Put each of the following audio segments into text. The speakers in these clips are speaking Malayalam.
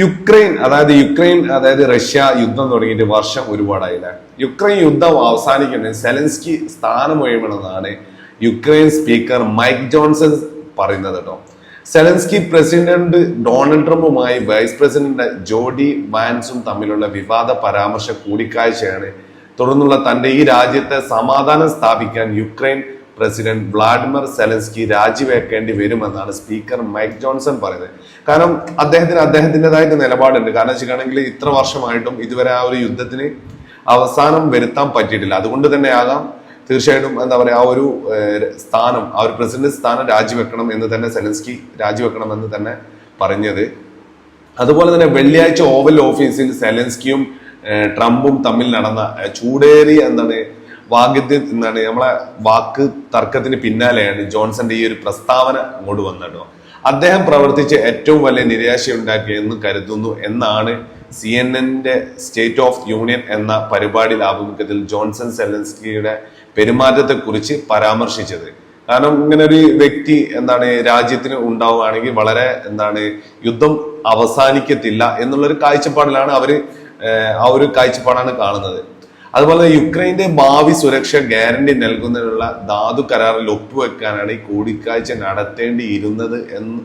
യുക്രൈൻ അതായത് യുക്രൈൻ അതായത് റഷ്യ യുദ്ധം തുടങ്ങിയിട്ട് വർഷം ഒരുപാടായില്ല? യുക്രൈൻ യുദ്ധം അവസാനിക്കുന്നത് സെലൻസ്കി സ്ഥാനം ഒഴിയണമെന്നാണ് യുക്രൈൻ സ്പീക്കർ മൈക്ക് ജോൺസൺ പറയുന്നത് കേട്ടോ. സെലൻസ്കി പ്രസിഡന്റ് ഡൊണാൾഡ് ട്രംപുമായി വൈസ് പ്രസിഡന്റ് ജോഡി വാൻസും തമ്മിലുള്ള വിവാദ പരാമർശ കൂടിക്കാഴ്ചയാണ്. തുടർന്നുള്ള തന്റെ ഈ രാജ്യത്തെ സമാധാനം സ്ഥാപിക്കാൻ യുക്രൈൻ പ്രസിഡന്റ് വ്ളാഡിമിർ സെലൻസ്കി രാജിവെക്കേണ്ടി വരുമെന്നാണ് സ്പീക്കർ മൈക്ക് ജോൺസൺ പറയുന്നത്. കാരണം അദ്ദേഹത്തിന് അദ്ദേഹത്തിന്റെതായിട്ട് നിലപാടുണ്ട്. കാരണം വെച്ചിട്ടാണെങ്കിൽ ഇത്ര വർഷമായിട്ടും ഇതുവരെ ആ ഒരു യുദ്ധത്തിന് അവസാനം വരുത്താൻ പറ്റിയിട്ടില്ല. അതുകൊണ്ട് തന്നെ ആകാം തീർച്ചയായിട്ടും എന്താ പറയുക ആ ഒരു സ്ഥാനം ആ ഒരു പ്രസിഡന്റ് സ്ഥാനം രാജിവെക്കണം എന്ന് തന്നെ സെലൻസ്കി രാജിവെക്കണം എന്ന് തന്നെ പറഞ്ഞത്. അതുപോലെ തന്നെ വെള്ളിയാഴ്ച ഓവൽ ഓഫീസിൽ സെലൻസ്കിയും ട്രംപും തമ്മിൽ നടന്ന ചൂടേറി എന്താണ് വാഗ്യത്തിൽ എന്താണ് നമ്മളെ വാക്ക് തർക്കത്തിന് പിന്നാലെയാണ് ജോൺസന്റെ ഈ ഒരു പ്രസ്താവന അങ്ങോട്ട് വന്നത് അദ്ദേഹം പ്രവർത്തിച്ച് ഏറ്റവും വലിയ നിരാശ നിരാശയുണ്ടാക്കിയെന്ന് കരുതുന്നു എന്നാണ് സി എൻ എന്റെ സ്റ്റേറ്റ് ഓഫ് യൂണിയൻ എന്ന പരിപാടിയിൽ ആഭിമുഖ്യത്തിൽ ജോൺസൺ സെലൻസ്കിയുടെ പെരുമാറ്റത്തെക്കുറിച്ച് പരാമർശിച്ചത്. കാരണം ഇങ്ങനെ ഒരു വ്യക്തി എന്താണ് രാജ്യത്തിന് ഉണ്ടാവുകയാണെങ്കിൽ വളരെ എന്താണ് യുദ്ധം അവസാനിക്കത്തില്ല എന്നുള്ളൊരു കാഴ്ചപ്പാടിലാണ് അവർ ആ ഒരു കാഴ്ചപ്പാടാണ് കാണുന്നത്. അതുപോലെ യുക്രൈന്റെ ഭാവി സുരക്ഷ ഗ്യാരണ്ടി നൽകുന്നതിനുള്ള ധാതു കരാറിൽ ഒപ്പുവെക്കാനാണ് ഈ കൂടിക്കാഴ്ച നടത്തേണ്ടിയിരുന്നത് എന്ന്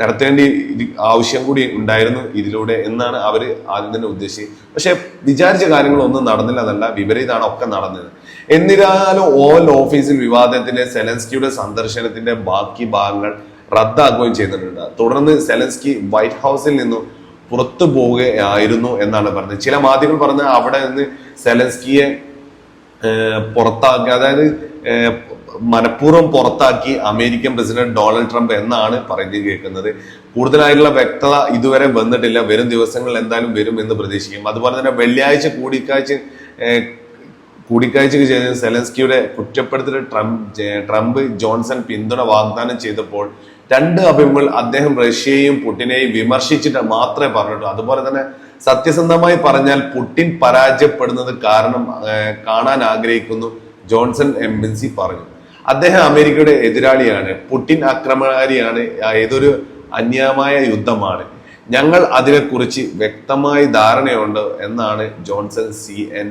നടത്തേണ്ടി ആവശ്യം കൂടി ഉണ്ടായിരുന്നു ഇതിലൂടെ എന്നാണ് അവർ ആദ്യം തന്നെ ഉദ്ദേശിച്ചത്. പക്ഷെ വിചാരിച്ച കാര്യങ്ങളൊന്നും നടന്നില്ല അതല്ല വിപരീതമാണ് ഒക്കെ നടന്നത്. എന്നിരുന്നാലും ഓൽ ഓഫീസിൽ വിവാദത്തിലെ സെലൻസ്കിയുടെ സന്ദർശനത്തിന്റെ ബാക്കി ഭാഗങ്ങൾ റദ്ദാക്കുകയും ചെയ്തിട്ടുണ്ട്. തുടർന്ന് സെലൻസ്കി വൈറ്റ് ഹൗസിൽ നിന്നും പുറത്തു പോവുകയായിരുന്നു എന്നാണ് പറഞ്ഞത്. ചില മാധ്യമങ്ങൾ പറഞ്ഞ അവിടെ നിന്ന് സെലൻസ്കിയെ പുറത്താക്കി അതായത് മനഃപൂർവം പുറത്താക്കി അമേരിക്കൻ പ്രസിഡന്റ് ഡൊണാൾഡ് ട്രംപ് എന്നാണ് പറഞ്ഞു കേൾക്കുന്നത്. കൂടുതലായിട്ടുള്ള വ്യക്തത ഇതുവരെ വന്നിട്ടില്ല. വരും ദിവസങ്ങളിൽ എന്തായാലും വരും എന്ന് പ്രതീക്ഷിക്കും. അതുപോലെ തന്നെ വെള്ളിയാഴ്ച കൂടിക്കാഴ്ച കൂടിക്കാഴ്ചയ്ക്ക് ചെയ്ത സെലൻസ്കിയുടെ കുറ്റപ്പെടുത്തൽ ട്രംപ് ട്രംപ് ജോൺസൺ പിന്തുണ വാഗ്ദാനം ചെയ്തപ്പോൾ രണ്ട് അഭിമുഖങ്ങൾ അദ്ദേഹം റഷ്യയെയും പുടിനെയും വിമർശിച്ചിട്ട് മാത്രമേ പറഞ്ഞിട്ടുള്ളൂ. അതുപോലെ തന്നെ സത്യസന്ധമായി പറഞ്ഞാൽ പുടിൻ പരാജയപ്പെടുന്നത് കാരണം കാണാൻ ആഗ്രഹിക്കുന്നു ജോൺസൺ എംബൻസി പറഞ്ഞു. അദ്ദേഹം അമേരിക്കയുടെ എതിരാളിയാണ്. പുടിൻ ആക്രമണകാരിയാണ് ഏതൊരു അന്യായമായ യുദ്ധമാണ്. ഞങ്ങൾ അതിനെക്കുറിച്ച് വ്യക്തമായ ധാരണയുണ്ട് എന്നാണ് ജോൺസൺ സി. എൻ.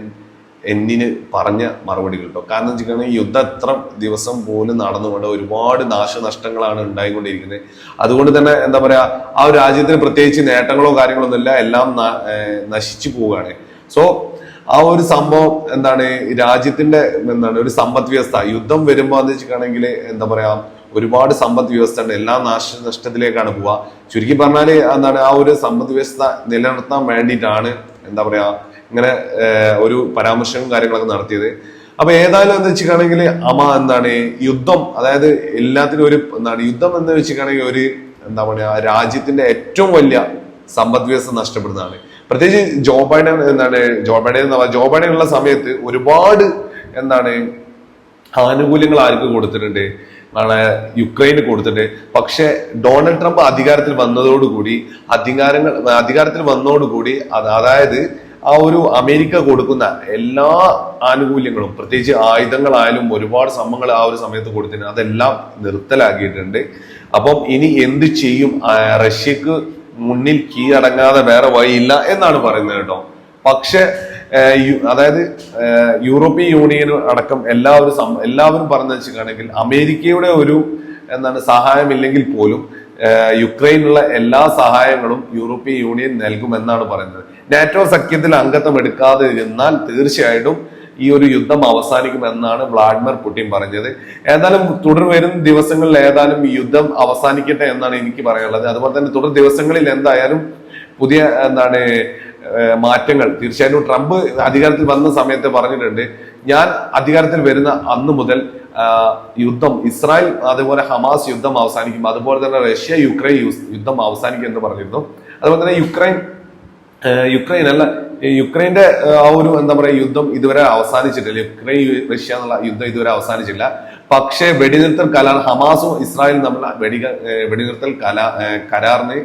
എന്നിന് പറഞ്ഞ മറുപടി കേട്ടോ കാരണം വെച്ചിട്ടുണ്ടെങ്കിൽ യുദ്ധം എത്ര ദിവസം പോലും നടന്നുകൊണ്ട് ഒരുപാട് നാശനഷ്ടങ്ങളാണ് ഉണ്ടായിക്കൊണ്ടിരിക്കുന്നത്. അതുകൊണ്ട് തന്നെ എന്താ പറയാ ആ ഒരു രാജ്യത്തിന് പ്രത്യേകിച്ച് നേട്ടങ്ങളോ കാര്യങ്ങളോ ഒന്നുമില്ല എല്ലാം നശിച്ചു പോവുകയാണ്. സോ ആ ഒരു സംഭവം എന്താണ് രാജ്യത്തിന്റെ എന്താണ് ഒരു സമ്പദ് വ്യവസ്ഥ. യുദ്ധം വരുമ്പോൾ എന്ന് വെച്ചിട്ടുണ്ടെങ്കിൽ എന്താ പറയാ ഒരുപാട് സമ്പദ് വ്യവസ്ഥ ഉണ്ട് എല്ലാ നാശനഷ്ടത്തിലേക്കാണ് പോവുക. ചുരുക്കി പറഞ്ഞാൽ എന്താണ് ആ ഒരു സമ്പദ് വ്യവസ്ഥ നിലനിർത്താൻ വേണ്ടിയിട്ടാണ് എന്താ പറയാ ഇങ്ങനെ ഒരു പരാമർശവും കാര്യങ്ങളൊക്കെ നടത്തിയത്. അപ്പൊ ഏതായാലും എന്താ വെച്ചിട്ടാണെങ്കിൽ അമ എന്താണ് യുദ്ധം അതായത് എല്ലാത്തിനും ഒരു എന്താണ് യുദ്ധം എന്ന് വെച്ചിട്ടാണെങ്കിൽ ഒരു എന്താ പറയാ രാജ്യത്തിന്റെ ഏറ്റവും വലിയ സമ്പദ് വ്യവസ്ഥ നഷ്ടപ്പെടുന്നതാണ്. പ്രത്യേകിച്ച് ജോ ബൈഡൻ എന്താണ് ജോ ബൈഡൻ എന്ന് പറഞ്ഞാൽ ജോ ബൈഡൻ ഉള്ള സമയത്ത് ഒരുപാട് എന്താണ് ആനുകൂല്യങ്ങൾ ആർക്ക് കൊടുത്തിട്ടുണ്ട്? നാളെ യുക്രൈന് കൊടുത്തിട്ട്. പക്ഷേ ഡൊണാൾഡ് ട്രംപ് അധികാരത്തിൽ വന്നതോടുകൂടി അധികാരങ്ങൾ അധികാരത്തിൽ വന്നതോടുകൂടി അത് അതായത് ആ ഒരു അമേരിക്ക കൊടുക്കുന്ന എല്ലാ ആനുകൂല്യങ്ങളും പ്രത്യേകിച്ച് ആയുധങ്ങളായാലും ഒരുപാട് സംഭവങ്ങൾ ആ ഒരു സമയത്ത് കൊടുത്തിന് അതെല്ലാം നിർത്തലാക്കിയിട്ടുണ്ട്. അപ്പം ഇനി എന്ത് ചെയ്യും? റഷ്യക്ക് മുന്നിൽ കീഴടങ്ങാതെ വേറെ വഴിയില്ല എന്നാണ് പറയുന്നത് കേട്ടോ. പക്ഷെ അതായത് യൂറോപ്യൻ യൂണിയൻ അടക്കം എല്ലാവരും എല്ലാവരും പറഞ്ഞു വെച്ചിട്ടാണെങ്കിൽ അമേരിക്കയുടെ ഒരു എന്താണ് സഹായമില്ലെങ്കിൽ പോലും യുക്രൈനുള്ള എല്ലാ സഹായങ്ങളും യൂറോപ്യൻ യൂണിയൻ നൽകുമെന്നാണ് പറയുന്നത്. നാറ്റോ സഖ്യത്തിൽ അംഗത്വം എടുക്കാതെ ഇരുന്നാൽ തീർച്ചയായിട്ടും ഈ ഒരു യുദ്ധം അവസാനിക്കുമെന്നാണ് വ്ളാഡിമിർ പുടിൻ പറഞ്ഞത്. ഏതായാലും തുടർ വരും ദിവസങ്ങളിൽ ഏതായാലും ഈ യുദ്ധം അവസാനിക്കട്ടെ എന്നാണ് എനിക്ക് പറയാനുള്ളത്. അതുപോലെ തന്നെ തുടർ ദിവസങ്ങളിൽ എന്തായാലും പുതിയ എന്താണ് മാറ്റങ്ങൾ. തീർച്ചയായിട്ടും ട്രംപ് അധികാരത്തിൽ വന്ന സമയത്ത് പറഞ്ഞിട്ടുണ്ട്. ഞാൻ അധികാരത്തിൽ വരുന്ന അന്ന് മുതൽ യുദ്ധം ഇസ്രായേൽ അതുപോലെ ഹമാസ് യുദ്ധം അവസാനിക്കും. അതുപോലെ തന്നെ റഷ്യ യുക്രൈൻ യുദ്ധം അവസാനിക്കും എന്ന് പറഞ്ഞിരുന്നു. അതുപോലെ തന്നെ യുക്രൈൻ യുക്രൈൻ അല്ല യുക്രൈന്റെ ആ ഒരു എന്താ പറയുക യുദ്ധം ഇതുവരെ അവസാനിച്ചിട്ടില്ല. യുക്രൈൻ റഷ്യ എന്നുള്ള യുദ്ധം ഇതുവരെ അവസാനിച്ചില്ല. പക്ഷേ വെടിനിർത്തൽ കരാർ ഹമാസും ഇസ്രായേലും തമ്മിൽ വെടി വെടിനിർത്തൽ കലാ കരാറിന്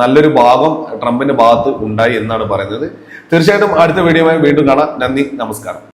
നല്ലൊരു ഭാഗം ട്രംപിന്റെ ഭാഗത്ത് ഉണ്ടായി എന്നാണ് പറയുന്നത്. തീർച്ചയായിട്ടും അടുത്ത വീഡിയോയുമായി വീണ്ടും കാണാം. നന്ദി നമസ്കാരം.